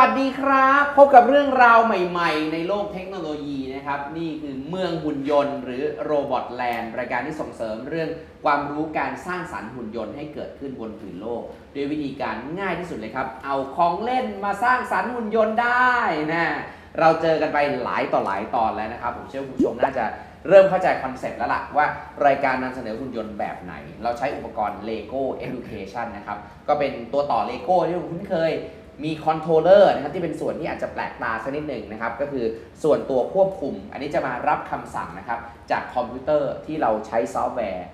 วัสดีครับ พบกับเรื่องราวใหม่ๆ ในโลกเทคโนโลยีนะครับ นี่คือเมืองหุ่นยนต์ หรือโรบอทแลนด์รายการที่ส่งเสริมเรื่องความรู้การสร้างสรรค์หุ่นยนต์ให้เกิดขึ้นบนผืนโลกด้วยวิธีการง่ายที่สุดเลยครับ เอาของเล่นมาสร้างสรรค์หุ่นยนต์ได้นะเราเจอกันไปหลายต่อหลายตอนแล้วนะครับ ผมเชื่อผู้ชมน่าจะเริ่มเข้าใจคอนเซ็ปต์แล้วล่ะว่ารายการนำเสนอหุ่นยนต์แบบไหน เราใช้อุปกรณ์ Lego Education นะครับ ก็เป็นตัวต่อ Lego ที่คุณคุ้นเคย มีคอนโทรลเลอร์นะครับที่เป็นส่วนที่อาจจะแปลกตาสักนิดหนึ่งนะครับก็คือส่วนตัวควบคุม อันนี้จะมารับคำสั่งนะครับจากคอมพิวเตอร์ที่เราใช้ซอฟต์แวร์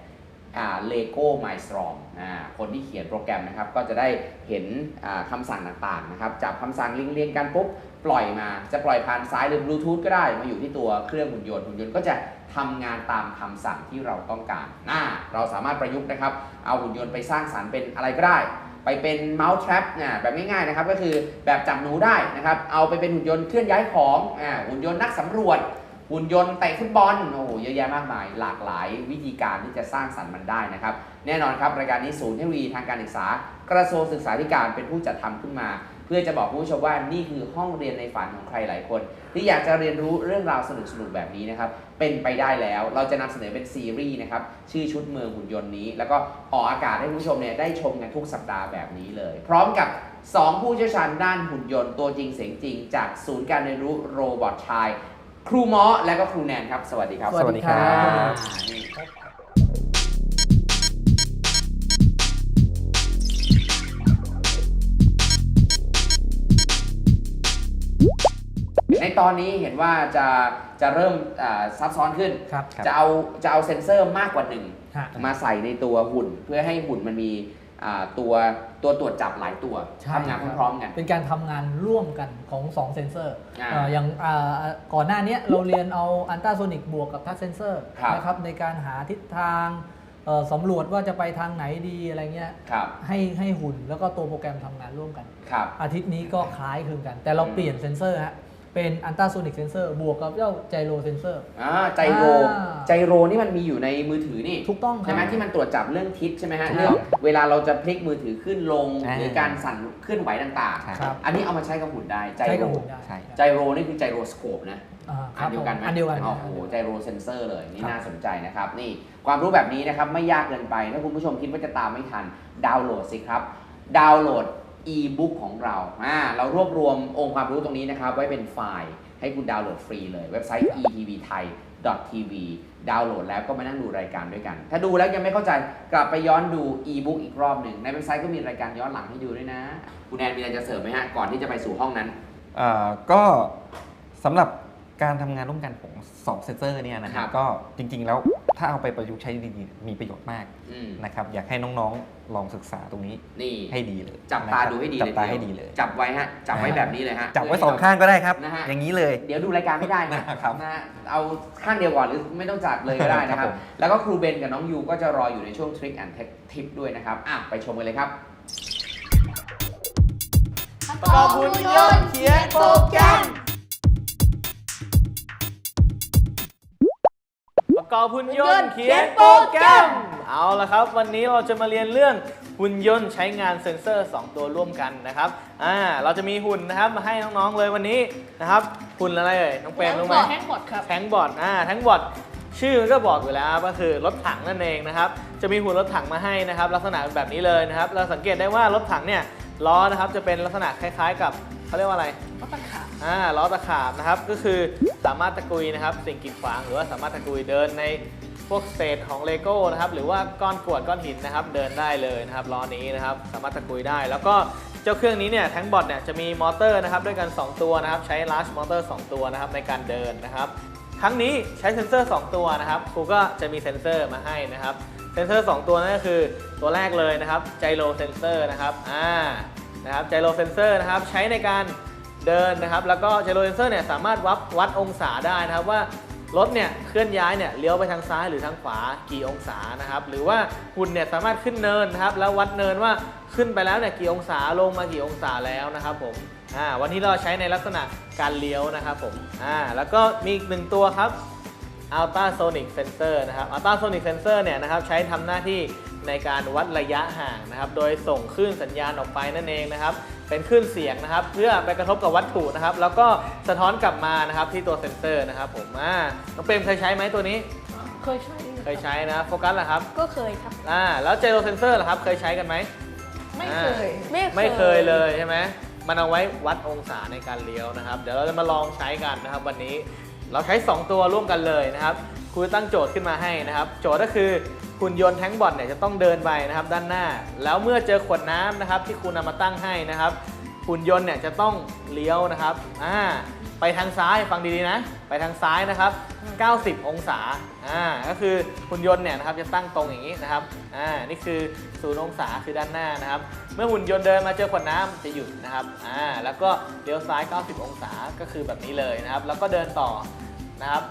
อ่า Lego Mindstorm อ่าคนที่เขียนโปรแกรมนะครับก็จะได้เห็นอ่าคำสั่งต่างๆนะครับจับคำสั่งเรียงๆกันปุ๊บปล่อยมาจะปล่อยผ่านสายหรือบลูทูธก็ได้มาอยู่ที่ตัวเครื่องหุ่นยนต์หุ่นยนต์ก็จะทำงานตามคำสั่งที่เราต้องการน่าเราสามารถประยุกต์นะครับเอาหุ่นยนต์ไปสร้างสรรค์เป็นอะไรก็ได้ ไปเป็นเมาส์แทรปนะแบบง่ายๆนะครับก็คือแบบจับหนูได้นะครับเอาไปเป็นหุ่นยนต์เคลื่อนย้ายของอ่าหุ่นยนต์นักสำรวจ หุ่นยนต์เตะฟุตบอลโอ้โหเยอะแยะมากมาย หลากหลายวิธีการที่จะสร้างสรรค์มันได้นะครับแน่นอนครับรายการนี้ศูนย์เทคโนโลยีทางการศึกษา กระทรวงศึกษาธิการเป็นผู้จัดทำขึ้นมา พื่อจะบอกผู้ชมว่านี่คือห้องเรียนในฝันของใครหลายคน ที่อยากจะเรียนรู้เรื่องราวสนุกๆแบบนี้นะครับ เป็นไปได้แล้วเราจะนำเสนอเป็นซีรีส์นะครับ ชื่อชุดเมืองหุ่นยนต์นี้ แล้วก็ออกอากาศให้ผู้ชมเนี่ยได้ชมกันทุกสัปดาห์แบบนี้เลย พร้อมกับ 2 ผู้เชี่ยวชาญด้านหุ่นยนต์ตัวจริงเสียงจริง จากศูนย์การเรียนรู้โรบอทชาย ครูหมอและก็ครูแนนครับ สวัสดีครับ สวัสดีครับ ในตอนนี้เห็นว่าจะจะเริ่มอ่าซับซ้อนขึ้นครับ จะเอาจะเอาเซ็นเซอร์มากกว่าหนึ่งฮะ มาใส่ในตัวหุ่น เพื่อให้หุ่นมันมีอ่าตัวตัวตรวจจับหลายตัวใช่ทำงานครับพร้อมๆกัน เป็นการทำงานร่วมกันของ2เซนเซอร์อ่าเอ่ออย่างอ่าก่อนหน้าเนี้ยเราเรียนเอาอันตราโซนิกบวกกับทัชเซนเซอร์ครับ นะครับในการหาทิศทางเอ่อสำรวจว่าจะไปทางไหนดีอะไรเงี้ยครับให้ให้หุ่นแล้วก็ตัวโปรแกรมทำงานร่วมกัน ครับ อาทิตย์นี้ก็คล้ายคลึงกัน แต่เราอืม เปลี่ยนเซนเซอร์ฮะ เป็นอันตราโซนิกเซนเซอร์บวกกับเจ้าไจโรเซนเซอร์ อ่าไจโรอ่า ไจโรนี่มันมีอยู่ในมือถือนี่ถูกต้องครับใช่ไหมที่มันตรวจจับเรื่องทิศใช่ไหมฮะถูกเรื่องต้องเวลาเราจะพลิกมือถือขึ้นลงอ่าหรือการสั่นเคลื่อนไหวต่างครับ ๆ อันนี้เอามาใช้กับหุ่นได้ไจใช้โรกับหุ่นได้ใช่ ไจโรนี่คือไจโรสโคปนะ อ่าคอัรันบเดียวกันไหมอันเดียวกัน โอ้โหไจโรเซนเซอร์เลย นี่ครับ น่าสนใจนะครับ นี่ความรู้แบบนี้นะครับ ไม่ยากเกินไป ถ้าคุณผู้ชมคิดว่าจะตามไม่ทัน ดาวน์โหลดสิครับ ดาวน์โหลด e-book ของเราอ่าเรารวบรวมองค์ความรู้ตรงนี้นะครับ ไว้เป็นไฟล์ให้คุณดาวน์โหลดฟรีเลย เว็บไซต์ etvthai.tv ดาวน์โหลดแล้วก็มานั่งดูรายการด้วยกัน ถ้าดูแล้วยังไม่เข้าใจกลับไปย้อนดู e-book อีกรอบหนึ่ง ในเว็บไซต์ก็มีรายการย้อนหลังให้ดูด้วยนะ คุณแอนมีอะไรจะเสริมไหมฮะ ก่อนที่จะไปสู่ห้องนั้น อ่าก็สำหรับการทำงานร่วมกันของ2เซนเซอร์เนี่ยนะคครัรับบก็จริงๆแล้วถ้าเอาไปประยุกต์ใช้ดีๆมีประโยชน์มากอืม นะครับอยากให้น้องๆ ลองศึกษาตรงนี้นี่ให้ดีเลยจับตานะครับดูให้ดีจัเลบยตาทีให้เยวดีเลย จับไว้ฮะจับไว้อ่าแบบนี้เลยฮะจับไว้สองข้างก็ได้ครับนะฮะอย่างนี้เลย เดี๋ยวดูรายการไม่ได้นะนะครับนะฮะเอาข้างเดียวก่อนหรือไม่ต้องจับเลยก็ได้นะคครัรับบผมแล้วก็ครูเบนกับน้องยูก็จะรออยู่ในช่วงทริคแอนด์ทิปด้วยนะครับอะไปชมกันเลยครับประกอบหุ่นยนต์เขียนโปรแกรมประกอบหุ่นยนต์เขียนโปรแกรม เอาละครับ วันนี้เราจะมาเรียนเรื่องหุ่นหุ่นยนต์ใช้งานเซ็นเซอร์ 2 ตัวร่วมกันนะครับอ่าเราจะมีหุ่นนะครับมาให้น้องๆเลยวันนี้นะครับหุ่นอะไรเอ่ยน้องเปรมรู้ไหมแฮงบอดครับแทงบอร์ดอ่าแทงบอร์ดชื่อมันก็บอกอยู่แล้วก็คือรถถังนั่นเองนะครับจะมีหุ่นรถถังมาให้นะครับ ลักษณะเป็นแบบนี้เลยนะครับ เราสังเกตได้ว่ารถถังเนี่ยล้อนะครับจะเป็นลักษณะคล้ายๆ กับเขาเรียกว่าอะไรก็ตะขาบอ่าล้อตะขาบนะครับก็คือสามารถตะกุยนะครับ สิ่งกีดขวางหรือว่าสามารถตะกุยเดินใน พวกเศษของเลโก้นะครับหรือว่าก้อนกรวดก้อนหินนะครับเดินได้เลยนะครับล้อนี้นะครับสามารถตะกุยได้ แล้วก็เจ้าเครื่องนี้เนี่ยแทงบอดเนี่ยจะมีมอเตอร์นะครับด้วยกัน 2 ตัวนะครับใช้ large มอเตอร์ 2 ตัวนะครับในการเดินนะครับครั้งนี้ใช้เซ็นเซอร์ 2 ตัวนะครับครูก็จะมีเซ็นเซอร์มาให้นะครับเซ็นเซอร์ 2 ตัวนั่นก็คือตัวแรกเลยนะครับไจโรเซนเซอร์นะครับอ่านะครับไจโรเซนเซอร์นะครับใช้ในการเดินนะครับ แล้วก็ไจโรเซนเซอร์เนี่ยสามารถวัดวัดองศาได้นะครับว่า รถเนี่ยเคลื่อนย้ายเนี่ยเลี้ยวไปทางซ้ายหรือทางขวากี่องศานะครับหรือว่าหุ่นเนี่ยสามารถขึ้นเนินนะครับแล้ววัดเนินว่าขึ้นไปแล้วเนี่ยกี่องศาลงมากี่องศาแล้วนะครับผมอ่าวันนี้เราใช้ในลักษณะการเลี้ยวนะครับผมอ่าแล้วก็มีอีกหนึ่งตัวครับ Ultrasonic Sensor นะครับ Ultrasonic Sensor เนี่ยนะครับใช้ทำหน้าที่ ในการวัดระยะห่างนะครับ โดยส่งคลื่นสัญญาณออกไปนั่นเองนะครับ เป็นคลื่นเสียงนะครับ เพื่อไปกระทบกับวัตถุนะครับ แล้วก็สะท้อนกลับมานะครับที่ตัวเซนเซอร์นะครับ ผมอ่าน้องเปรมเคยใช้ไหมตัวนี้ เคยใช้เคยใช้นะโฟกัสเหรอครับก็เคยครับอ่าแล้วเจโรเซนเซอร์ล่ะครับ เคยใช้กันไหม ไม่เคย ไม่เคยเลยใช่ไหมมันเอาไว้วัดองศาในการเลี้ยวนะครับ เดี๋ยวเราจะมาลองใช้กันนะครับ วันนี้เราใช้ 2 ตัวร่วมกันเลยนะครับครูตั้งโจทย์ขึ้นมาให้นะครับ โจทย์ก็คือ หุ่นยนต์แท้งบอลเนี่ยจะต้องเดินไปนะครับด้านหน้า แล้วเมื่อเจอขวดน้ำนะครับที่ครูนำมาตั้งให้นะครับหุ่นยนต์เนี่ยจะต้องเลี้ยวนะครับอ่าไปทางซ้ายฟังดีๆนะ ไปทางซ้ายนะครับ 90 องศาอ่าก็คือหุ่นยนต์เนี่ยนะครับจะตั้งตรงอย่างนี้นะครับอ่านี่คือศูนย์องศาคือด้านหน้านะครับ เมื่อหุ่นยนต์เดินมาเจอขวดน้ำจะหยุดนะครับอ่าแล้วก็เลี้ยวซ้าย 90 องศาก็คือแบบนี้เลยนะครับ แล้วก็เดินต่อนะครับ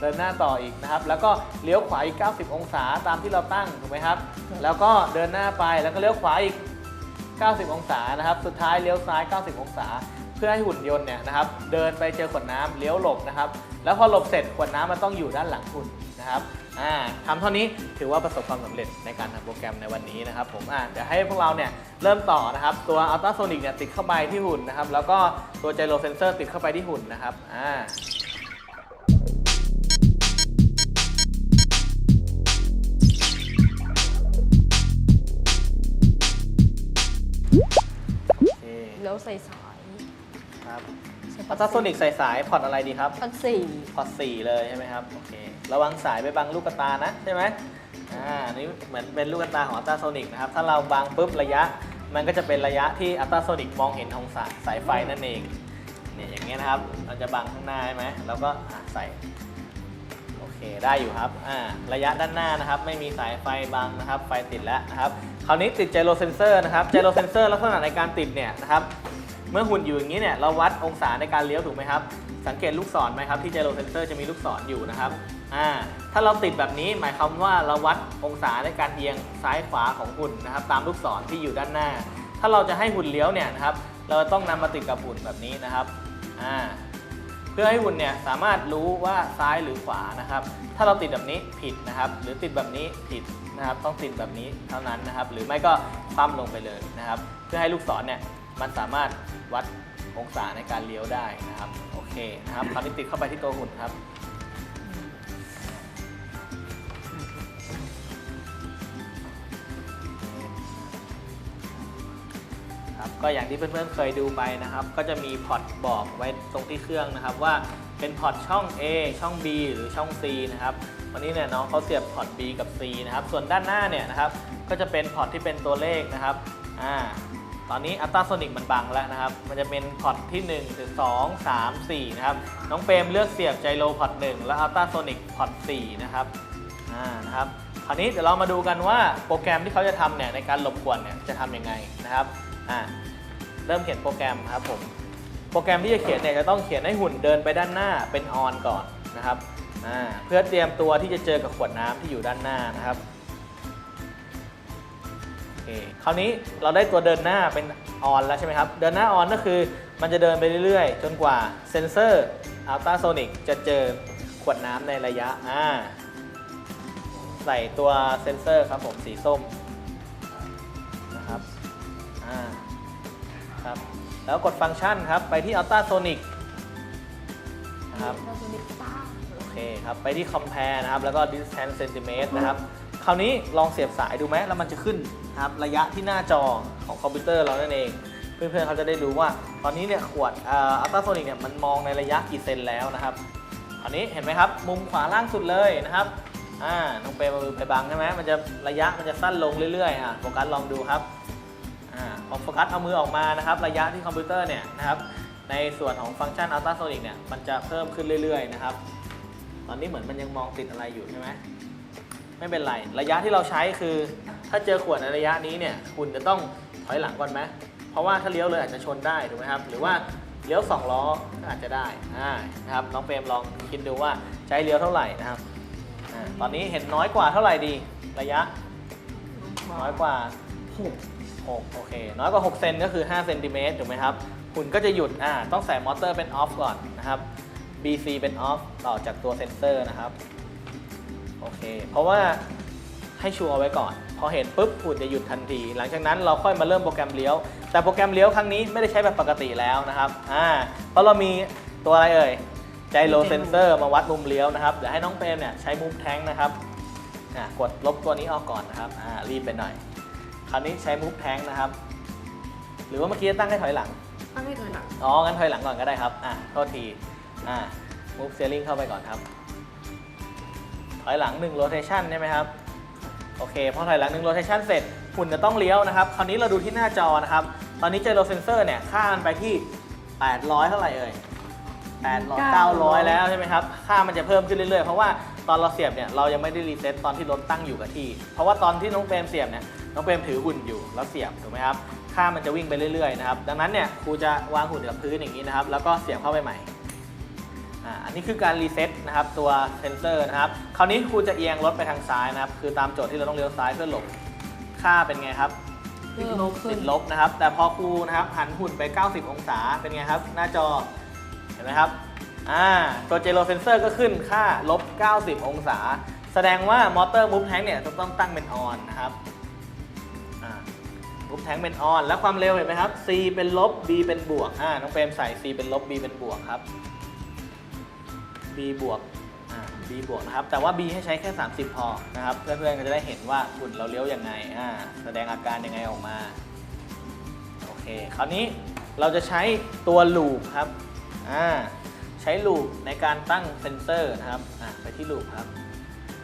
เดินหน้าต่ออีกนะครับ แล้วก็เลี้ยวขวาอีก 90 องศาตามที่เราตั้งถูกไหมครับ แล้วก็เดินหน้าไปแล้วก็เลี้ยวขวาอีก 90 องศานะครับ สุดท้ายเลี้ยวซ้าย 90 องศา เพื่อให้หุ่นยนต์เนี่ยนะครับ เดินไปเจอขวดน้ำเลี้ยวหลบนะครับ แล้วพอหลบเสร็จขวดน้ำมันต้องอยู่ด้านหลังหุ่นนะครับอ่าทำเท่านี้ถือว่าประสบความสำเร็จในการทำโปรแกรมในวันนี้นะครับผมอ่าเดี๋ยวให้พวกเราเนี่ยเริ่มต่อนะครับ ตัว Ultrasonic เนี่ยติดเข้าไปที่หุ่นนะครับ แล้วก็ตัว Gyro Sensor ติดเข้าไปที่หุ่นนะครับ แล้วใส่สายครับใส่อัลตราโซนิกใส่สายพอร์ตอะไรดีครับ พันสี่พอร์ตสี่เลยใช่ไหมครับ โอเค ระวังสายไปบังลูกตานะใช่ไหมอ่าอันนี่เหมือนเป็นลูกตาของอัลตราโซนิกนะครับ ถ้าเราบังปุ๊บระยะ มันก็จะเป็นระยะที่อัลตราโซนิกมองเห็นของสายสายไฟนั่นเอง เนี่ยอย่างเงี้ยนะครับ เราจะบังข้างหน้าใช่ไหมแล้วก็อะใส่โอเคได้อยู่ครับอ่าระยะด้านหน้านะครับ ไม่มีสายไฟบังนะครับ ไฟติดแล้วนะครับ คราวนี้ติดไจโรเซนเซอร์นะครับ ไจโรเซนเซอร์ลักษณะในการติดเนี่ยนะครับ เมื่อหุ่นอยู่อย่างนี้เนี่ย เราวัดองศาในการเลี้ยวถูกไหมครับ สังเกตลูกศรไหมครับ ที่ไจโรเซนเซอร์จะมีลูกศรอยู่นะครับ อ่า ถ้าเราติดแบบนี้หมายความว่าเราวัดองศาในการเอียงซ้ายขวาของหุ่นนะครับ ตามลูกศรที่อยู่ด้านหน้า ถ้าเราจะให้หุ่นเลี้ยวเนี่ยนะครับ เราต้องนำมาติดกับหุ่นแบบนี้นะครับ อ่า เพื่อให้หุ่นเนี่ยสามารถรู้ว่าซ้ายหรือขวานะครับ ถ้าเราติดแบบนี้ผิดนะครับ หรือติดแบบนี้ผิดนะครับ ต้องติดแบบนี้เท่านั้นนะครับ หรือไม่ก็คว่ำลงไปเลยนะครับ เพื่อให้ลูกศรเนี่ยมันสามารถวัดองศาในการเลี้ยวได้นะครับ โอเคนะครับคราวนี้ติดเข้าไปที่ตัวหุ่นครับ ก็อย่างที่เพื่อนๆเคยดูไปนะครับ ก็จะมีพอร์ตบอกไว้ตรงที่เครื่องนะครับ ว่าเป็นพอร์ตช่อง A ช่อง B หรือช่อง C นะครับวันนี้เนี่ยน้องเขาเสียบพอร์ต B กับ C นะครับ ส่วนด้านหน้าเนี่ยนะครับก็จะเป็นพอร์ตที่เป็นตัวเลขนะครับอ่าตอนนี้อัลตราโซนิกมันบังแล้วนะครับ มันจะเป็นพอร์ตที่1ถึง2 3 4 นะครับ น้องเปรมเลือกเสียบไจโรพอร์ต1และอัลตราโซนิกพอร์ต4นะครับอ่านะครับ คราวนี้เดี๋ยวเรามาดูกันว่าโปรแกรมที่เขาจะทำเนี่ยในการหลบกวนเนี่ยจะทำยังไงนะครับ อ่าเริ่มเขียนโปรแกรมครับผม โปรแกรมที่จะเขียนเนี่ยจะต้องเขียนให้หุ่นเดินไปด้านหน้าเป็นออนก่อนนะครับอ่าเพื่อเตรียมตัวที่จะเจอกับขวดน้ำที่อยู่ด้านหน้านะครับโอเคคราวนี้เราได้ตัวเดินหน้าเป็นออนแล้วใช่ไหมครับ เดินหน้าออนก็คือมันจะเดินไปเรื่อยๆ จนกว่าเซนเซอร์อัลตราโซนิกจะเจอขวดน้ำในระยะอ่าใส่ตัวเซนเซอร์ครับผมสีส้ม ครับ แล้วกดฟังก์ชันครับ ไปที่ Ultrasonic นะครับ เราจะดิบตาโอเคครับ ไปที่ compare นะครับ แล้วก็ distance centimeter นะครับ คราวนี้ลองเสียบสายดูไหม แล้วมันจะขึ้นนะครับ ระยะที่หน้าจอของคอมพิวเตอร์เรานั่นเอง เพื่อนๆเขาจะได้รู้ว่า ตอนนี้เนี่ยขวดอัลตราโซนิกเนี่ยมันมองในระยะกี่เซนแล้วนะครับอันนี้เห็นไหมครับ มุมขวาล่างสุดเลยนะครับ อ่า น้องเปรมเอามือไปบังใช่ไหมมันจะระยะมันจะสั้นลงเรื่อยๆ อะโฟกัสลองดูครับ อ่าพอโฟกัสเอามือออกมานะครับ ระยะที่คอมพิวเตอร์เนี่ยนะครับ ในส่วนของฟังก์ชันอัลตราโซนิกเนี่ย มันจะเพิ่มขึ้นเรื่อยๆนะครับ ตอนนี้เหมือนมันยังมองติดอะไรอยู่ใช่ไหมไม่เป็นไร ระยะที่เราใช้คือ ถ้าเจอขวดในระยะนี้เนี่ย คุณจะต้องถอยหลังก่อนไหมเพราะว่าถ้าเลี้ยวเลยอาจจะชนได้ถูกไหมครับ หรือว่าเลี้ยวสองล้อก็อาจจะได้อ่านะครับ น้องเปรมลองคิดดูว่าใช้เลี้ยวเท่าไหร่นะครับตอนนี้เห็นน้อยกว่าเท่าไหร่ดี ระยะน้อยกว่า 6 6โอเค น้อยกว่า 6 เซนก็คือ 5 เซนติเมตรถูกไหมครับ คุณก็จะหยุดอ่าต้องใส่มอเตอร์เป็นออฟก่อนนะครับ BC เป็นออฟต่อจากตัวเซนเซอร์นะครับ โอเค เพราะว่าให้ชัวร์ไว้ก่อน พอเห็นปุ๊บคุณจะหยุดทันที หลังจากนั้นเราค่อยมาเริ่มโปรแกรมเลี้ยว แต่โปรแกรมเลี้ยวครั้งนี้ไม่ได้ใช้แบบปกติแล้วนะครับอ่าเพราะเรามีตัวอะไรเอ่ยไจโรเซนเซอร์มาวัดมุมเลี้ยวนะครับ เดี๋ยวให้น้องเปรมเนี่ยใช้มุมแท้งนะครับกดลบตัวนี้ออกก่อนนะครับรีบไปหน่อย คราวนี้ใช้มุกแทงนะครับ หรือว่าเมื่อกี้ตั้งให้ถอยหลัง ตั้งให้ถอยหลัง อ๋อ งั้นถอยหลังก่อนก็ได้ครับ อะ โทษที อ่า move steering เข้าไปก่อนครับ ถอยหลัง1 rotation ใช่ไหมครับ โอเค พอถอยหลัง1 rotation เสร็จหุ่นจะต้องเลี้ยวนะครับ คราวนี้เราดูที่หน้าจอนะครับ ตอนนี้เจโรเซนเซอร์เนี่ย ค่ามันไปที่ 800 เท่าไหร่เอ่ย 800 900 แล้วใช่ไหมครับ ค่ามันจะเพิ่มขึ้นเรื่อยๆ เพราะว่าตอนเราเสียบเนี่ยเรายังไม่ได้รีเซ็ตตอนที่รถตั้งอยู่กับที่ เพราะว่าตอนที่น้องเปรมเสียบเนี่ยน้องเปรมถือหุ่นอยู่แล้วเสียบถูกไหมครับ ค่ามันจะวิ่งไปเรื่อยๆนะครับ ดังนั้นเนี่ยครูจะวางหุ่นกับพื้นอย่างนี้นะครับ แล้วก็เสียบเข้าไปใหม่อ่าอันนี้คือการรีเซ็ตนะครับตัวเซนเซอร์นะครับคราวนี้ครูจะเอียงรถไปทางซ้ายนะครับ คือตามโจทย์ที่เราต้องเลี้ยวซ้ายเพื่อหลบค่าเป็นไงครับติดลบขึ้ตินดลบนะครับ แต่พอครูนะครับหันหุ่นไป 90 องศาเป็นไงครับ หน้าจอเห็นไหมครับอ่าตัวเจโรเซนเซอร์ก็ขึ้นค่าลบ 90 องศา แสดงว่ามอเตอร์มูฟแทงเนี่ยจะต้องตั้งเป็นออนนะครับอ่ามูฟแทงเป็นออน แล้วความเร็วเห็นไหมครับ C เป็นลบ B เป็นบวกอ่าน้องเปรมใส่ C เป็นลบ B เป็นบวกครับ B บวกอ่า B บวกนะครับ แต่ว่า B ให้ใช้แค่ 30 พอนะครับ เพื่อนๆก็จะได้เห็นว่าหุ่นเราเลี้ยวยังไงอ่าแสดงอาการยังไงออกมา โอเค คราวนี้เราจะใช้ตัวลูปครับ อ่าใช้ลูปในการตั้งเซนเซอร์นะครับอ่าไปที่ลูปครับ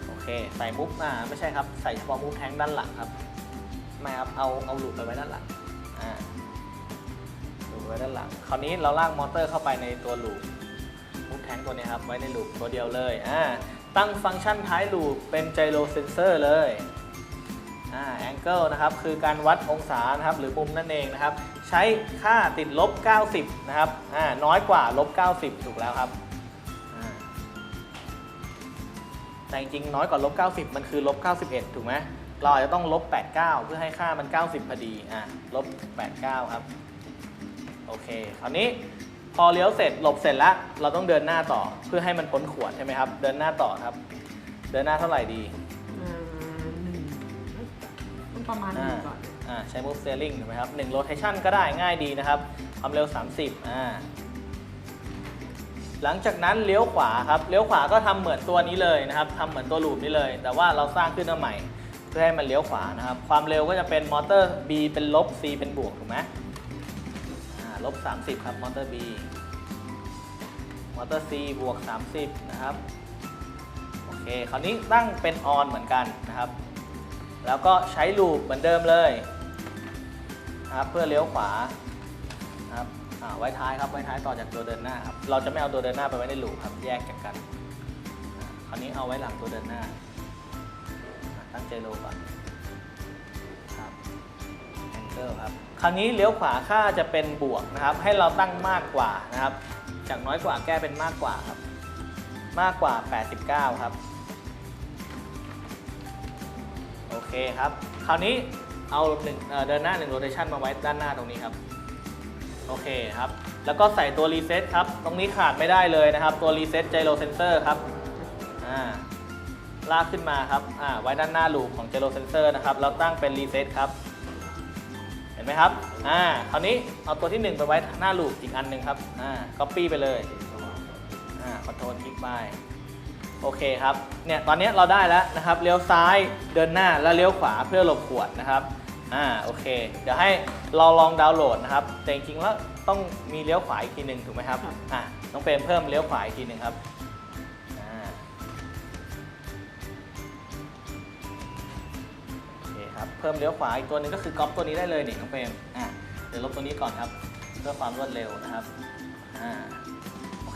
โอเคใส่มุกอ่าไม่ใช่ครับใส่เฉพาะมุกแทงด้านหลังครับไม่ครับเอาเอาลูปไปไว้ด้านหลังอ่าลูปไว้ด้านหลัง คราวนี้เราลากมอเตอร์เข้าไปในตัวลูปมุกแทงตัวนี้ครับไว้ในลูปตัวเดียวเลยอ่าตั้งฟังก์ชันท้ายลูปเป็นไจโรเซนเซอร์เลย แองเกิลนะครับคือการวัดองศานะครับหรือมุมนั่นเองนะครับ ใช้ค่าติดลบ 90 นะครับอ่าน้อยกว่าลบ 90 ถูกแล้วครับ แต่จริงๆน้อยกว่าลบ 90 มันคือลบ 91 ถูกไหมเราอาจจะต้องลบ 89 เพื่อให้ค่ามัน 90 พอดีอ่าลบ 89 ครับ โอเค คราวนี้พอเลี้ยวเสร็จหลบเสร็จแล้ว เราต้องเดินหน้าต่อเพื่อให้มันพ้นขวดใช่ไหมครับ เดินหน้าต่อครับ เดินหน้าเท่าไหร่ดี ประมาณหนึ่งก่อนอ่าใช้ move steering ถูกไหมครับ1 rotation ก็ได้ง่ายดีนะครับ ความเร็ว 30อ่าหลังจากนั้นเลี้ยวขวาครับเลี้ยวขวาก็ทำเหมือนตัวนี้เลยนะครับทำเหมือนตัวลูปนี้เลย แต่ว่าเราสร้างขึ้นมาใหม่ เพื่อให้มันเลี้ยวขวานะครับ ความเร็วก็จะเป็นมอเตอร์ B เป็นลบ C เป็นบวกถูกไหมอ่าลบ 30 ครับมอเตอร์ B มอเตอร์ C บวก 30 นะครับ โอเค คราวนี้ตั้งเป็น on เหมือนกันนะครับ แล้วก็ใช้ลูปเหมือนเดิมเลยนะครับเพื่อเลี้ยวขวาครับไว้ท้ายครับไว้ท้ายต่อจากตัวเดินหน้าครับเราจะไม่เอาตัวเดินหน้าไปไว้ในลูปครับแยกจากกันคราวนี้เอาไว้หลังตัวเดินหน้าอ่าตั้งใจโลก่อนครับแองเกิลครับคราวนี้เลี้ยวขวาค่าจะเป็นบวกนะครับ ให้เราตั้งมากกว่านะครับ จากน้อยกว่าแก้เป็นมากกว่าครับ มากกว่า 89 ครับ เคครับ คราวนี้เอาหนึ่งเดินหน้า1 rotation มาไว้ด้านหน้าตรงนี้ครับ โอเคครับ แล้วก็ใส่ตัวรีเซ็ตครับ ตรงนี้ขาดไม่ได้เลยนะครับ ตัวรีเซ็ตไจโรเซนเซอร์ครับอ่าลากขึ้นมาครับอ่าไว้ด้านหน้าลูปของไจโรเซนเซอร์นะครับ แล้วตั้งเป็นรีเซ็ตครับ เห็นไหมครับอ่าคราวนี้เอาตัวที่ 1 ไปไว้หน้าลูปอีกอันหนึ่งครับอ่า copy ไปเลยอ่าคอโทรลคลิกไป โอเคครับ เนี่ยตอนนี้เราได้แล้วนะครับเลี้ยวซ้ายเดินหน้าแล้วเลี้ยวขวาเพื่อหลบขวดนะครับ อ่าโอเค เดี๋ยวให้เราลองดาวน์โหลดนะครับ แต่จริงๆแล้วต้องมีเลี้ยวขวาอีกทีหนึ่งถูกไหมครับ อ่าน้องเปรมเพิ่มเลี้ยวขวาอีกทีหนึ่งครับอ่าโอเคครับเพิ่มเลี้ยวขวาอีกตัวหนึงก็คือก๊อปตัวนี้ได้เลยนี่น้องเปรมอะเดี๋ยวลบตัวนี้ก่อนครับ เพื่อความรวดเร็วนะครับ อ่าโอ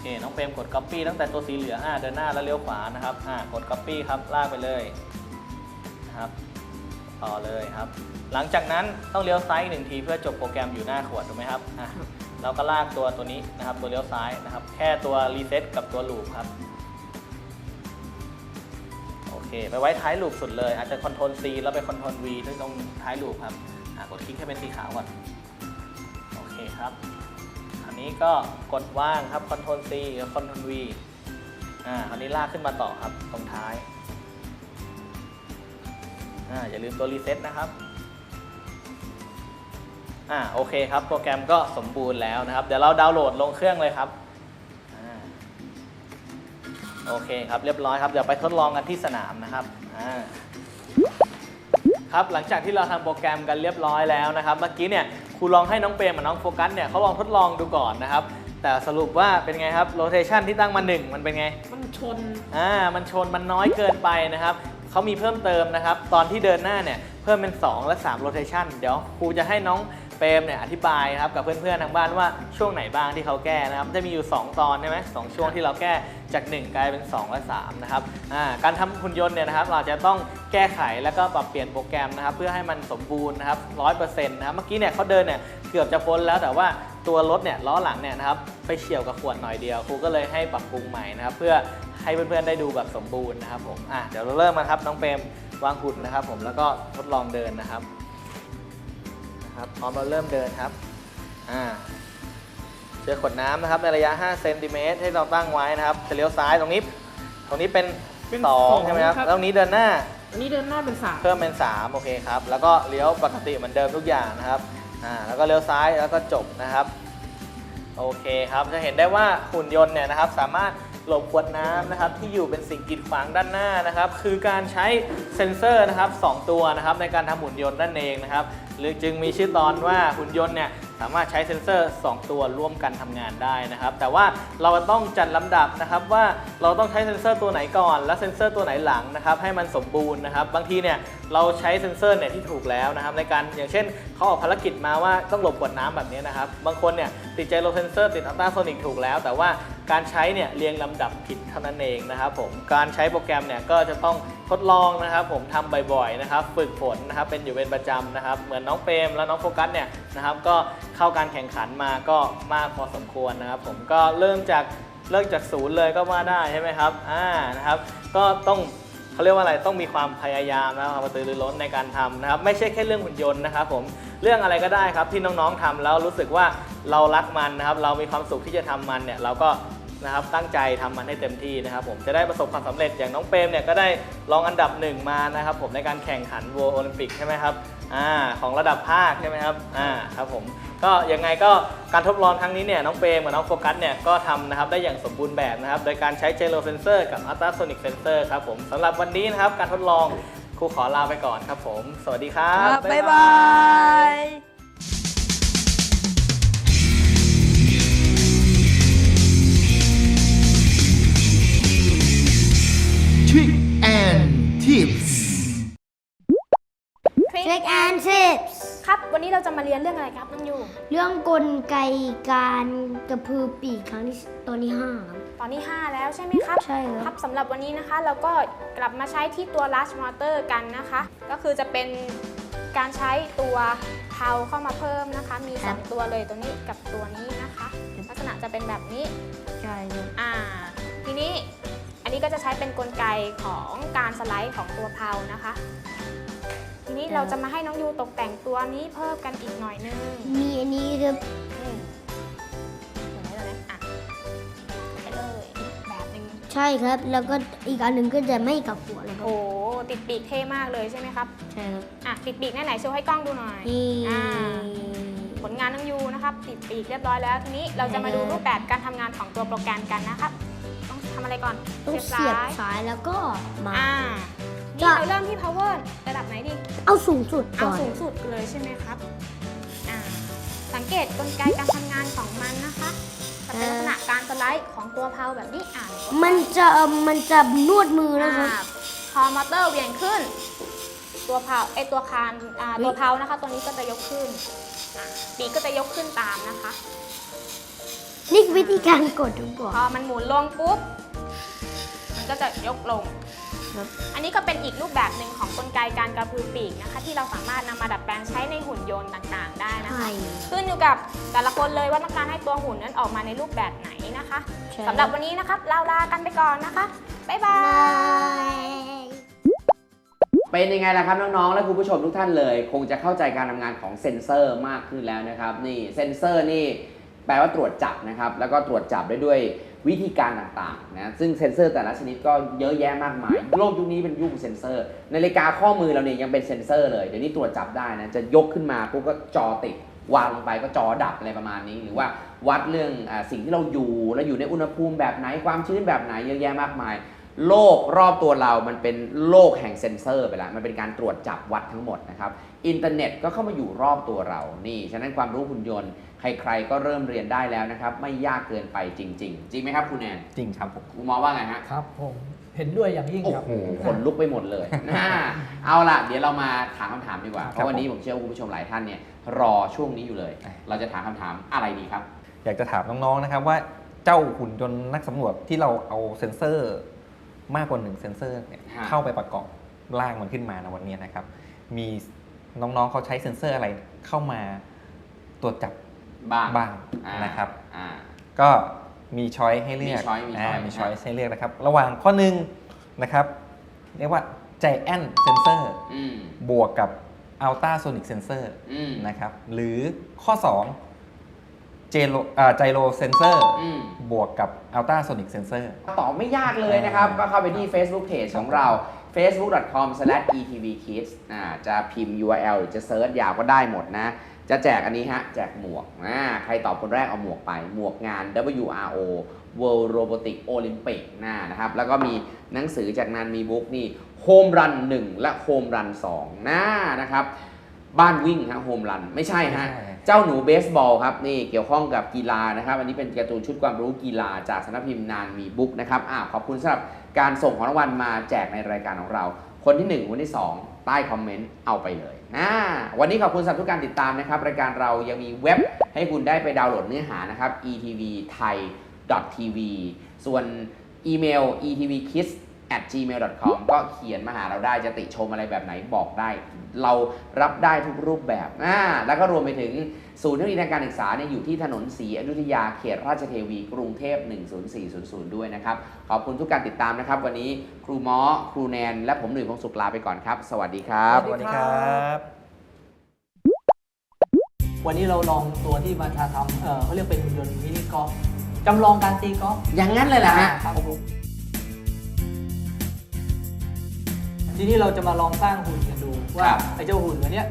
เค น้องเปรมกด Copy ตั้งแต่ตัวสีเหลืองอ่าเดินหน้าแล้วเลี้ยวขวานะครับอ่ากด Copy ครับลากไปเลยนะครับต่อเลยครับ หลังจากนั้นต้องเลี้ยวซ้ายหนึ่งทีเพื่อจบโปรแกรมอยู่หน้าขวดถูกไหมครับอะเราก็ลากตัวตัวนี้นะครับ ตัวเลี้ยวซ้ายนะครับ แค่ตัวรีเซ็ตกับตัวลูปครับโอเค ไปไว้ท้ายลูปสุดเลย อาจจะคอนโทรล C แล้วไปคอนโทรล V ที่ตรงท้ายลูปครับอะกดคลิกให้เป็นสีขาวก่อนโอเคครับ นี้ก็กดว่างครับคอนโทรล C กับคอนโทรล V อ่าคราวนี้ลากขึ้นมาต่อครับตรงท้ายอ่าอย่าลืมตัวรีเซ็ตนะครับอ่าโอเคครับ โปรแกรมก็สมบูรณ์แล้วนะครับ เดี๋ยวเราดาวน์โหลดลงเครื่องเลยครับอ่าโอเคครับเรียบร้อยครับเดี๋ยวไปทดลองกันที่สนามนะครับอ่าครับหลังจากที่เราทำโปรแกรมกันเรียบร้อยแล้วนะครับ เมื่อกี้เนี่ย ครูลองให้น้องเปรมกับน้องโฟกัสเนี่ยเขาลองทดลองดูก่อนนะครับ แต่สรุปว่าเป็นไงครับโรเ t ชันที่ตั้งมา1มันเป็นไง มันชน อ่า มันชนมันน้อยเกินไปนะครับเขามีเพิ่มเติมนะครับ ตอนที่เดินหน้าเนี่ยเพิ่มเป็น 2 และ3 rotation เดี๋ยวครูจะให้น้อง เปรมเนี่ยอธิบายนะครับกับเพื่อนๆทางบ้านว่าช่วงไหนบ้างที่เขาแก้นะครับจะมีอยู่ 2 ตอนใช่ไหมสองช่วงที่เราแก้จาก 1 กลายเป็น 2 และ 3 นะครับการทำหุ่นยนต์เนี่ยนะครับเราจะต้องแก้ไขแล้วก็ปรับเปลี่ยนโปรแกรมนะครับเพื่อให้มันสมบูรณ์นะครับ100%นะครับเมื่อกี้เนี่ยเขาเดินเนี่ยเกือบจะพ้นแล้วแต่ว่าตัวรถเนี่ยล้อหลังเนี่ยนะครับไปเฉี่ยวกับขวดหน่อยเดียวครูก็เลยให้ปรับปรุงใหม่นะครับเพื่อให้เพื่อนๆได้ดูแบบสมบูรณ์นะครับผมอะเดี๋ยวเราเริ่มมาครับน้องเปรมวางหุ่นนะครับผมแล้วก็ทดลองเดินนะครับ ครับพร้อมเราเริ่มเดินครับอ่าเจอขวดน้ำนะครับในระยะ 5 เซนติเมตรให้เราตั้งไว้นะครับจะเลี้ยวซ้ายตรงนี้ ตรงนี้เป็นเป็นสองสองใช่ไหมครับครับ แล้วตรงนี้เดินหน้าอันนี้เดินหน้าเป็นสามเพิ่มเป็น 3 โอเคครับ แล้วก็เลี้ยวปกติเหมือนเดิมทุกอย่างนะครับอ่าแล้วก็เลี้ยวซ้ายแล้วก็จบนะครับ โอเคครับจะเห็นได้ว่าหุ่นยนต์เนี่ยนะครับสามารถหลบขวดน้ำนะครับที่อยู่เป็นสิ่งกีดขวางด้านหน้านะครับ คือการใช้เซ็นเซอร์นะครับสองตัวนะครับในการทำหุ่นยนต์นั่นเองนะครับ หรือจึงมีชื่อตอนว่าหุ่นยนต์เนี่ยสามารถใช้เซ็นเซอร์ 2 ตัวร่วมกันทำงานได้นะครับ แต่ว่าเราต้องจัดลำดับนะครับว่าเราต้องใช้เซ็นเซอร์ตัวไหนก่อน และเซ็นเซอร์ตัวไหนหลังนะครับให้มันสมบูรณ์นะครับ บางทีเนี่ยเราใช้เซ็นเซอร์เนี่ยที่ถูกแล้วนะครับในการอย่างเช่นเขาออกภารกิจมาว่าต้องหลบขวดน้ำแบบนี้นะครับบางคนเนี่ยติดใจโลเซนเซอร์ติดอัลตราโซนิกถูกแล้ว แต่ว่า การใช้เนี่ยเรียงลำดับผิดเท่านั้นเองนะครับผมการใช้โปรแกรมเนี่ยก็จะต้องทดลองนะครับ ผมทำบ่อยๆนะครับ ฝึกฝนนะครับเป็นอยู่เป็นประจำนะครับ เหมือนน้องเปรมและน้องโฟกัสเนี่ยนะครับ ก็เข้าการแข่งขันมาก็มากพอสมควรนะครับ ผมก็เริ่มจากเริ่มจากศูนย์เลยก็ว่าได้ใช่ไหมครับอ่านะครับ ก็ต้องเขาเรียกว่าอะไรต้องมีความพยายามนะครับความกระตือรือร้นในการทำนะครับ ไม่ใช่แค่เรื่องหุ่นยนต์นะครับ ผมเรื่องอะไรก็ได้ครับที่น้องๆทำแล้วรู้สึกว่าเรารักมันนะครับ เรามีความสุขที่จะทำมันเนี่ยเราก็ นะครับตั้งใจทำมันให้เต็มที่นะครับผมจะได้ประสบความสำเร็จอย่างน้องเปรมเนี่ยก็ได้รองอันดับหนึ่งมานะครับผมในการแข่งขัน World Olympic ใช่ไหมครับอ่าของระดับภาคใช่ไหมครับอ่าครับผมก็ยังไงก็การทดลองครั้งนี้เนี่ยน้องเปรมกับน้องโฟกัสเนี่ยก็ทำนะครับได้อย่างสมบูรณ์แบบนะครับโดยการใช้เจโลเซนเซอร์กับอัลตราโซนิกเซนเซอร์ครับผมสำหรับวันนี้นะครับการทดลองครูขอลาไปก่อนครับผม สวัสดีครับ บ๊ายบาย and Tips Trick and Tips ครับ วันนี้เราจะมาเรียนเรื่องอะไรครับน้องยูเรื่องกลไกการกระพือปีกครั้งที่ตอนที่ห้าครับ ตอนที่5แล้วใช่ไหมครับใช่ครับ ครับสำหรับวันนี้นะคะ เราก็กลับมาใช้ที่ตัว Large Motor กันนะคะ ก็คือจะเป็นการใช้ตัวเพาเข้ามาเพิ่มนะคะ มีครับ2ตัวเลยตัวนี้กับตัวนี้นะคะ ลักษณะจะเป็นแบบนี้ ใช่ครับ อ่า ทีนี้อั นนี้ก็จะใช้เป็นกลไกของการสไลด์ของตัวเพานะคะ ทีนี้เราจะมาให้น้องยูตกแต่งตัวนี้เพิ่มกันอีกหน่อยนึงมีอันนี้ครับอืมเห็นไหมตัวนี้อะไปเลยอีกแบบหนึ่งใช่ครับ แล้วก็อีกอันหนึ่งก็จะไม่กับหัวเลยครับโอ้ติดปีกเท่มากเลยใช่ไหมครับ ใช่ครับอะติดปีกไหนๆโชว์ให้กล้องดูหน่อยนี่อ่าผลงานน้องยูนะครับ ติดปีกเรียบร้อยแล้ว ทีนี้เราจะมาดูรูปแบบการทำงานของตัวโปรแกรมกันนะครับต้ องทำอะไรก่อนต้องเสียบซ้ายสายแล้วก็มาอ่านี่เราเริ่มที่ power ระดับไหนดี เอาสูงสุดเอาก่อนสูงสุดเลยใช่ไหมครับอ่าสังเกตกลไกการทำงานของมันนะคะจะเป็นลักษณะการสไลด์ของตัวเพาแบบนี้อ่านมันจะมันจะนวดมือนะครับอ่าพอมอเตอร์เหวี่ยงขึ้น ตัวเพาไอตัวคานอ่าตัวเพานะคะ ตัวนี้ก็จะยกขึ้นอ่าปีกก็จะยกขึ้นตามนะคะ นี่คือวิธีการกดทุกบอพอมันหมุนลงปุ๊บมัน ก็จะยกลงครับอันนี้ก็เป็นอีกรูปแบบหนึ่งของกลไกการกระพือปีกนะคะ ที่เราสามารถนำมาดัดแปลงใช้ในหุ่นยนต์ต่างๆ ได้นะคะใช่ขึ้นอยู่กับแต่ละคนเลยว่าต้องการให้ตัวหุ่นนั้นออกมาในรูปแบบไหนนะคะใช่ สำหรับวันนี้นะครับเราลากันไปก่อนนะคะ บ๊ายบาบายยเป็นยังไงล่ะครับน้อง ๆ และคุณผู้ชมทุกท่านเลย คงจะเข้าใจการทำงานของเซ็นเซอร์มากขึ้นแล้วนะครับ นี่เซ็นเซอร์นี่แปลว่าตรวจจับนะครับ แล้วก็ตรวจจับได้ด้วย วิธีการต่างๆนะซึ่งเซ็นเซอร์แต่ละชนิดก็เยอะแยะมากมาย โลกยุคนี้เป็นยุคเซ็นเซอร์ นาฬิกาข้อมือเราเนี่ยยังเป็นเซ็นเซอร์เลย เดี๋ยวนี้ตรวจจับได้นะจะยกขึ้นมาปุ๊บก็จอติดวางลงไปก็จอดับอะไรประมาณนี้ หรือว่าวัดเรื่องอสิ่งที่เราอยู่แล้วอยู่ในอุณหภูมิแบบไหนความชื้นแบบไหนเยอะแยะมากมาย โลกรอบตัวเรามันเป็นโลกแห่งเซ็นเซอร์ไปแล้วมันเป็นการตรวจจับวัดทั้งหมดนะครับอินเทอร์เน็ตก็เข้ามาอยู่รอบตัวเรานี่ฉะนั้นความรู้หุ่นยนต์ ใครๆก็เริ่มเรียนได้แล้วนะครับ ไม่ยากเกินไปจริง ๆ จริงไหมครับคุณแนนจริงครับผมคุณมองว่าไงฮะ ครับผมเห็นด้วยอย่างยิ่งโอ้ครับ โหขนลุกไปหมดเลย นะเอาล่ะ เดี๋ยวเรามาถามคำถามดีกว่า เพครัราะบวันนี้ผมเชื่อว่าคุณผู้ชมหลายท่านเนี่ยรอช่วงนี้อยู่เลย เราจะถามคำถามอะไรดีครับ อยากจะถามน้องๆนะครับว่าเจ้าหุ่นยนต์นักสำรวจที่เราเอาเซ็นเซอร์มากกว่าหนึ่งเซ็นเซอร์เนี่ยฮะ เข้าไปประกอบร่างมันขึ้นมาในวันนี้นะครับ มีน้องๆเขาใช้เซ็นเซอร์อะไรเข้ามาตรวจจับ บ้างบ้างอ่านะครับ อ่า ก็มีช้อยให้เลือกมีช้อยมีช้อยามีครับช้อยให้เลือกนะครับ ระหว่างข้อหนึ่งนะครับ เรียกว่า Giant Sensor อืมบวกกับ Ultrasonic Sensor อืมนะครับ หรือข้อ2 Gyro อ่า Gyro Sensor อืม บวกกับ Ultrasonic Sensor ตอบไม่ยากเลยนะครับ ก็เข้าไปที่ Facebook Page ของเรา facebook.com/etvkids อ่าจะพิมพ์ URL หรือจะเซิร์ชยาวก็ได้หมดนะ จะแจกอันนี้ฮะ แจกหมวกอ่าใครตอบคนแรกเอาหมวกไป หมวกงาน WRO World Robotic Olympic นะนะครับ แล้วก็มีหนังสือจากนานมีบุ๊กนี่โฮมรัน 1 และโฮมรัน2นะนะครับ บ้านวิ่งฮะโฮมรัน ไม่ใช่ฮะไม่ใช่เจ้าหนูเบสบอลครับ นี่เกี่ยวข้องกับกีฬานะครับ อันนี้เป็นการ์ตูนชุดความรู้กีฬาจากสำนักพิมพ์นานมีบุ๊กนะครับอ่าขอบคุณสำหรับการส่งของรางวัลมาแจกในรายการของเรา คนที่ 1 คนที่ 2 ใต้คอมเมนต์เอาไปเลยนะวันนี้ขอบคุณสำหรับทุกการติดตามนะครับ รายการเรายังมีเว็บให้คุณได้ไปดาวน์โหลดเนื้อหานะครับ etvthai.tv ส่วนอีเมล etvkids at gmail.com ก็เขียนมาหาเราได้จะติชมอะไรแบบไหนบอกได้ เรารับได้ทุกรูปแบบอ่าแล้วก็รวมไปถึงศูนย์เทคโนโลยีทางการศึกษาเนี่ยอยู่ที่ถนนศรีอยุธยาเขตราชเทวี กรุงเทพ 10400 ด้วยนะครับ ขอบคุณทุกการติดตามนะครับ วันนี้ครูม้อครูแนน และผมหนุ่ยพงศ์สุขลาไปก่อนครับ สวัสดีครับ สวัสดีครับ วันนี้เราลองตัวที่มาทำเอ่อเขาเรียกเป็นหุ่นยนต์มินิกอล์ฟจำลองการตีกอล์ฟอย่างนั้นเลยเหรอฮะ ครับผม ทีนี้เราจะมาลองสร้างหุ่นกันดูว่าไอ้เจ้าหุ่นตัวเนี้ย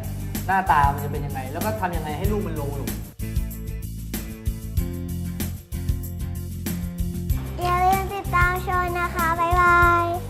หน้าตามันจะเป็นยังไง แล้วก็ทำยังไงให้ลูกมันลงหลุมอย่าลืมติดตามชมนะคะ บ๊ายบาย